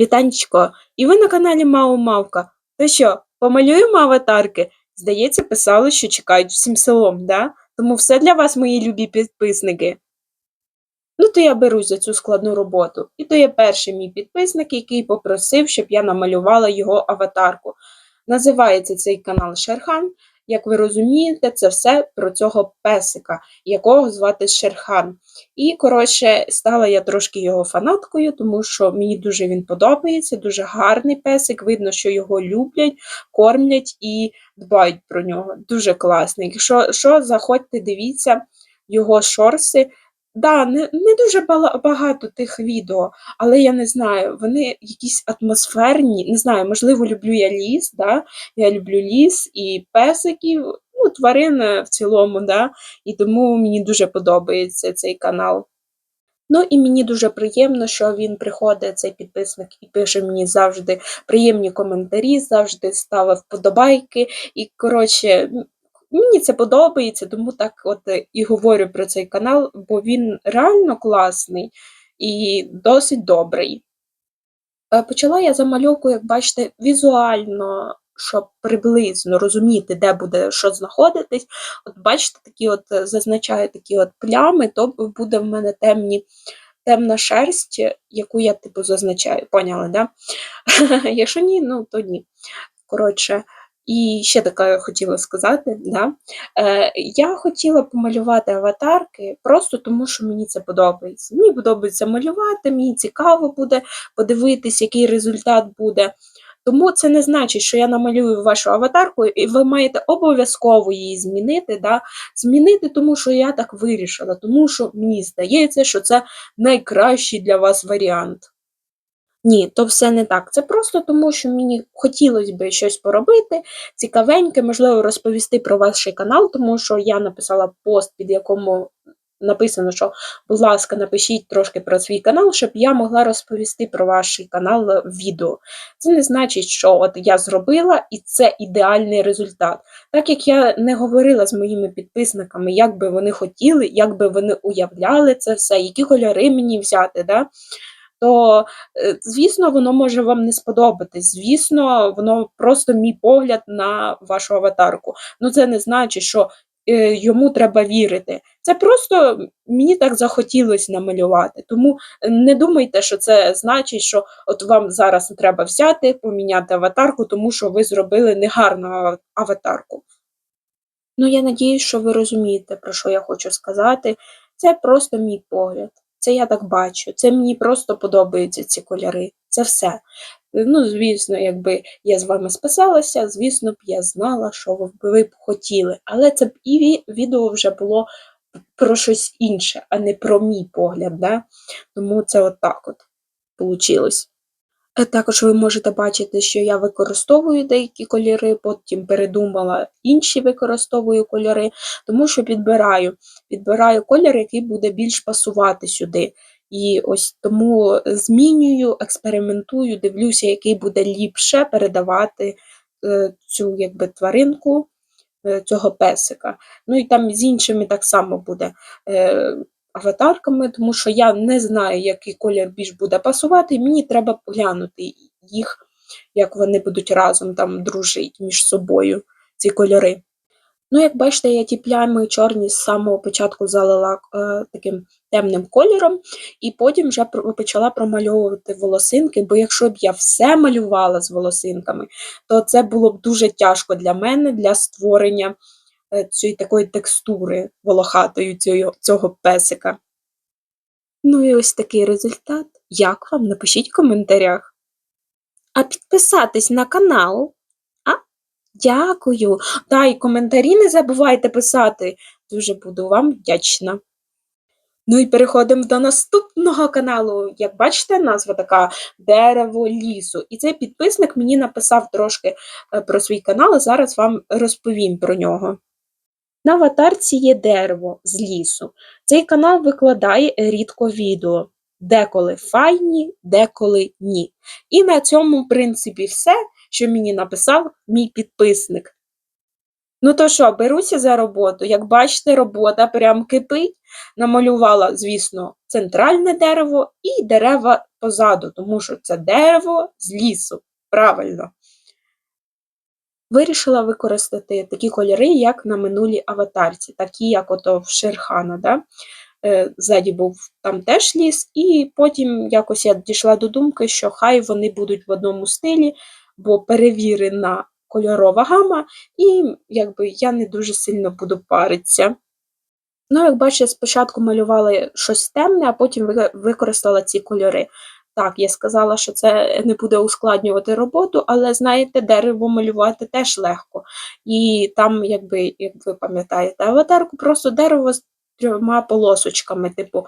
Вітанечко, і ви на каналі Мау Мавка. То що, помалюємо аватарки? Здається, писали, що чекають всім селом, да? Тому все для вас, мої любі підписники. Ну, то я берусь за цю складну роботу. І то є перший мій підписник, який попросив, щоб я намалювала його аватарку. Називається цей канал Шерхан. Як ви розумієте, це все про цього песика, якого звати Шерхан. І, коротше, стала я трошки його фанаткою, тому що мені дуже він подобається, дуже гарний песик. Видно, що його люблять, кормлять і дбають про нього. Дуже класний. Якщо що, заходьте, дивіться його шорси. Да, не, не дуже багато тих відео, але я не знаю, вони якісь атмосферні, не знаю, можливо, люблю я ліс, да? я люблю ліс і песиків, ну, тварин е, в цілому, да? і тому мені дуже подобається цей канал. Ну і мені дуже приємно, що він приходить, цей підписник, і пише мені завжди приємні коментарі, завжди ставив вподобайки. І, коротше, мені це подобається, тому так от е, і говорю про цей канал, бо він реально класний і досить добрий. Е, Почала я замальовку, як бачите, візуально, щоб приблизно розуміти, де буде що знаходитись. От бачите, такі от е, зазначаю такі от плями, то буде в мене темні, темна шерсть, яку я типу зазначаю. Поняли, да? Якщо ні, ну то ні. Коротше, і ще таке хотіла сказати, да? Е, я хотіла помалювати аватарки просто тому, що мені це подобається. Мені подобається малювати, мені цікаво буде подивитись, який результат буде. Тому це не значить, що я намалюю вашу аватарку, і ви маєте обов'язково її змінити. Да? Змінити, тому що я так вирішила, тому що мені здається, що це найкращий для вас варіант. Ні, то все не так. Це просто тому, що мені хотілося б щось поробити, цікавеньке, можливо, розповісти про ваш канал, тому що я написала пост, під якому написано, що, будь ласка, напишіть трошки про свій канал, щоб я могла розповісти про ваш канал в відео. Це не значить, що от я зробила і це ідеальний результат. Так як я не говорила з моїми підписниками, як би вони хотіли, як би вони уявляли це все, які кольори мені взяти. Да? То, е, звісно, воно може вам не сподобатись. Звісно, воно просто мій погляд на вашу аватарку. Ну, це не значить, що е, йому треба вірити. Це просто мені так захотілося намалювати. Тому не думайте, що це значить, що от вам зараз треба взяти, поміняти аватарку, тому що ви зробили негарну аватарку. Ну, я надіюсь, що ви розумієте, про що я хочу сказати. Це просто мій погляд. Це я так бачу. Це мені просто подобаються ці кольори. Це все. Ну, звісно, якби я з вами списалася, звісно б я знала, що ви б хотіли. Але це б і відео вже було про щось інше, а не про мій погляд. Да? Тому це отак от получилось. Е, Також ви можете бачити, що я використовую деякі кольори, потім передумала інші використовую кольори, тому що підбираю. Підбираю колір, який буде більш пасувати сюди. І ось тому змінюю, експериментую, дивлюся, який буде ліпше передавати е, цю якби, тваринку, е, цього песика. Ну і там з іншими так само буде. Аватарками, тому що я не знаю, який колір більш буде пасувати, мені треба поглянути їх, як вони будуть разом там дружити між собою, ці кольори. Ну, як бачите, я ті плями чорні з самого початку залила е, таким темним кольором, і потім вже почала промальовувати волосинки, бо якщо б я все малювала з волосинками, то це було б дуже тяжко для мене для створення цієї такої текстури волохатої цього, цього песика. Ну і ось такий результат. Як вам? Напишіть в коментарях. А підписатись на канал? А? Дякую. Та і коментарі не забувайте писати. Дуже буду вам вдячна. Ну і переходимо до наступного каналу. Як бачите, назва така Дерево лісу. І цей підписник мені написав трошки е, про свій канал, і зараз вам розповім про нього. На аватарці є дерево з лісу. Цей канал викладає рідко відео. Деколи файні, деколи ні. І на цьому, в принципі, все, що мені написав мій підписник. Ну то що, беруся за роботу. Як бачите, робота прям кипить. Намалювала, звісно, центральне дерево і дерева позаду, тому що це дерево з лісу. Правильно. Вирішила використати такі кольори, як на минулій аватарці, такі, як ото в Шерхана. Да? Е, Ззаді був там теж ліс, і потім якось я дійшла до думки, що хай вони будуть в одному стилі, бо перевірена кольорова гама, і якби я не дуже сильно буду паритися. Ну, як бачите, спочатку малювала щось темне, а потім використала ці кольори. Так, я сказала, що це не буде ускладнювати роботу, але знаєте, дерево малювати теж легко. І там, якби, як ви пам'ятаєте, аватарку, просто дерево з трьома полосочками, типу,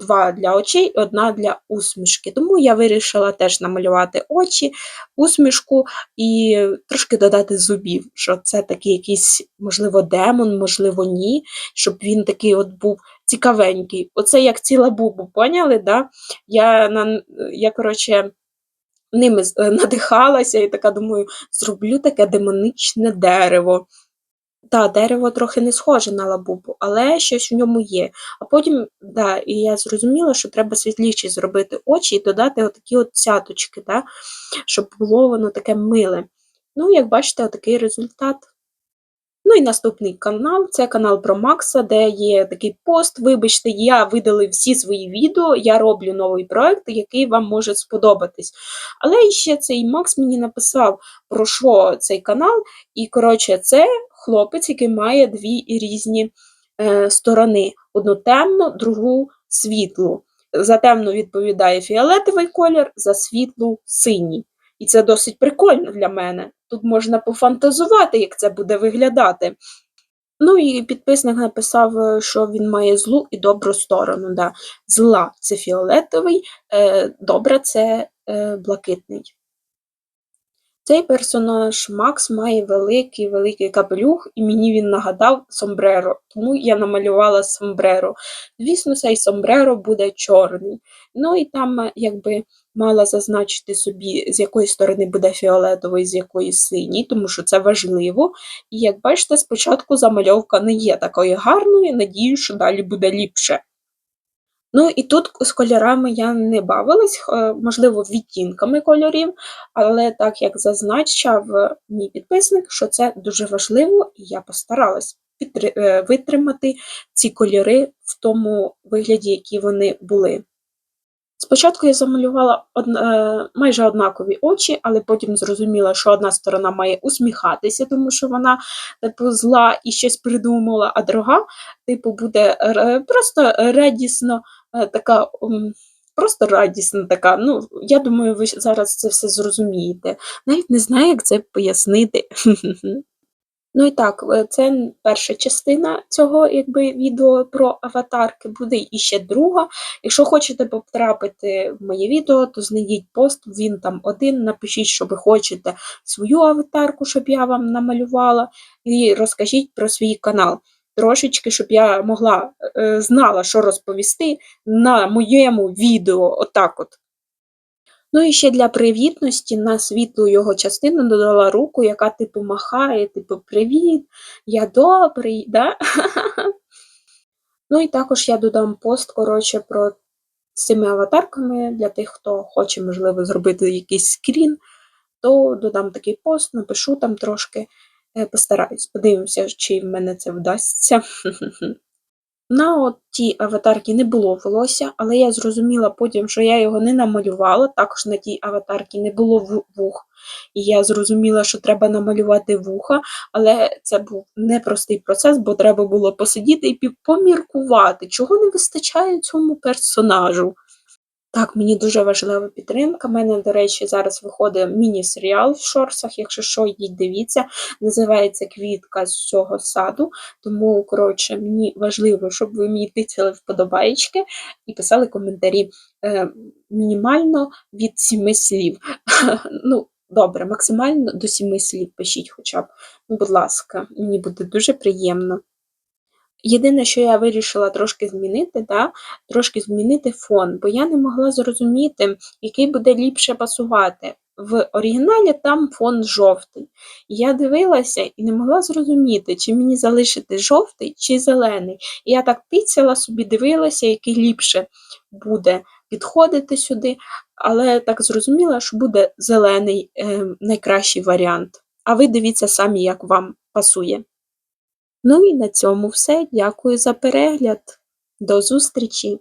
два для очей, одна для усмішки. Тому я вирішила теж намалювати очі, усмішку і трошки додати зубів, що це такий якийсь, можливо, демон, можливо, ні, щоб він такий от був цікавенький. Оце як ціла бубу, поняли? Да? Я, на, я коротше, ними е, надихалася і така думаю, зроблю таке демоничне дерево. Та, дерево трохи не схоже на лабубу, але щось в ньому є. А потім, да, і я зрозуміла, що треба світліші зробити очі і додати отакі от цяточки, да, щоб було воно таке миле. Ну, як бачите, отакий результат. Ну і наступний канал це канал про Макса, де є такий пост. Вибачте, я видалив всі свої відео, я роблю новий проект, який вам може сподобатись. Але ще цей Макс мені написав, про що цей канал. І, коротше, це хлопець, який має дві різні е, сторони: одну темну, другу світлу. За темну відповідає фіолетовий колір, за світлу синій. І це досить прикольно для мене. Тут можна пофантазувати, як це буде виглядати. Ну і підписник написав, е, що він має злу і добру сторону. Да. Зла це фіолетовий, е, добра це е, блакитний. Цей персонаж Макс має великий великий капелюх, і мені він нагадав сомбреро, тому я намалювала сомбреро. Звісно, цей сомбреро буде чорний. Ну і там е, якби мала зазначити собі, з якої сторони буде фіолетовий, з якої синій, тому що це важливо. І як бачите, спочатку замальовка не є такою гарною, надію, що далі буде ліпше. Ну і тут з кольорами я не бавилась, е, можливо, відтінками кольорів, але так як зазначав е, мій підписник, що це дуже важливо, і я постаралась е, витримати ці кольори в тому вигляді, які вони були. Спочатку я замалювала одн- е, майже однакові очі, але потім зрозуміла, що одна сторона має усміхатися, тому що вона типу зла і щось придумала, а друга, типу, буде просто радісно е, така. Просто радісна така. Ну, я думаю, ви зараз це все зрозумієте. Навіть не знаю, як це пояснити. Ну і так, е, це перша частина цього якби, відео про аватарки. Буде іще друга. Якщо хочете потрапити в моє відео, то знайдіть пост, він там один. Напишіть, що ви хочете свою аватарку, щоб я вам намалювала, і розкажіть про свій канал. Трошечки, щоб я могла е, знала, що розповісти на моєму відео. Отак от. Ну і ще для привітності на світлу його частину додала руку, яка типу махає, типу Привіт, я добрий, да? Ну і також я додам пост, коротше, про з цими аватарками для тих, хто хоче, можливо, зробити якийсь скрін, то додам такий пост, напишу там трошки, е, постараюсь. Подивимося, чи в мене це вдасться. На от тій аватарці не було волосся, але я зрозуміла потім, що я його не намалювала. Також на тій аватарці не було вух. І я зрозуміла, що треба намалювати вуха, але це був непростий процес, бо треба було посидіти і поміркувати, чого не вистачає цьому персонажу. Так, мені дуже важлива підтримка. У мене, до речі, зараз виходить міні-серіал в шорсах, якщо що, йдіть дивіться. Називається Квітка з цього саду. Тому, коротше, мені важливо, щоб ви мені тицяли вподобаєчки і писали коментарі е, мінімально від сіми слів. ну, добре, максимально до сіми слів пишіть хоча б. Ну, будь ласка, мені буде дуже приємно. Єдине, що я вирішила трошки змінити, да, трошки змінити фон, бо я не могла зрозуміти, який буде ліпше пасувати. В оригіналі там фон жовтий. Я дивилася і не могла зрозуміти, чи мені залишити жовтий чи зелений. І я так піцяла собі, дивилася, який ліпше буде підходити сюди, але так зрозуміла, що буде зелений е, найкращий варіант. А ви дивіться самі, як вам пасує. Ну і на цьому все. Дякую за перегляд. До зустрічі!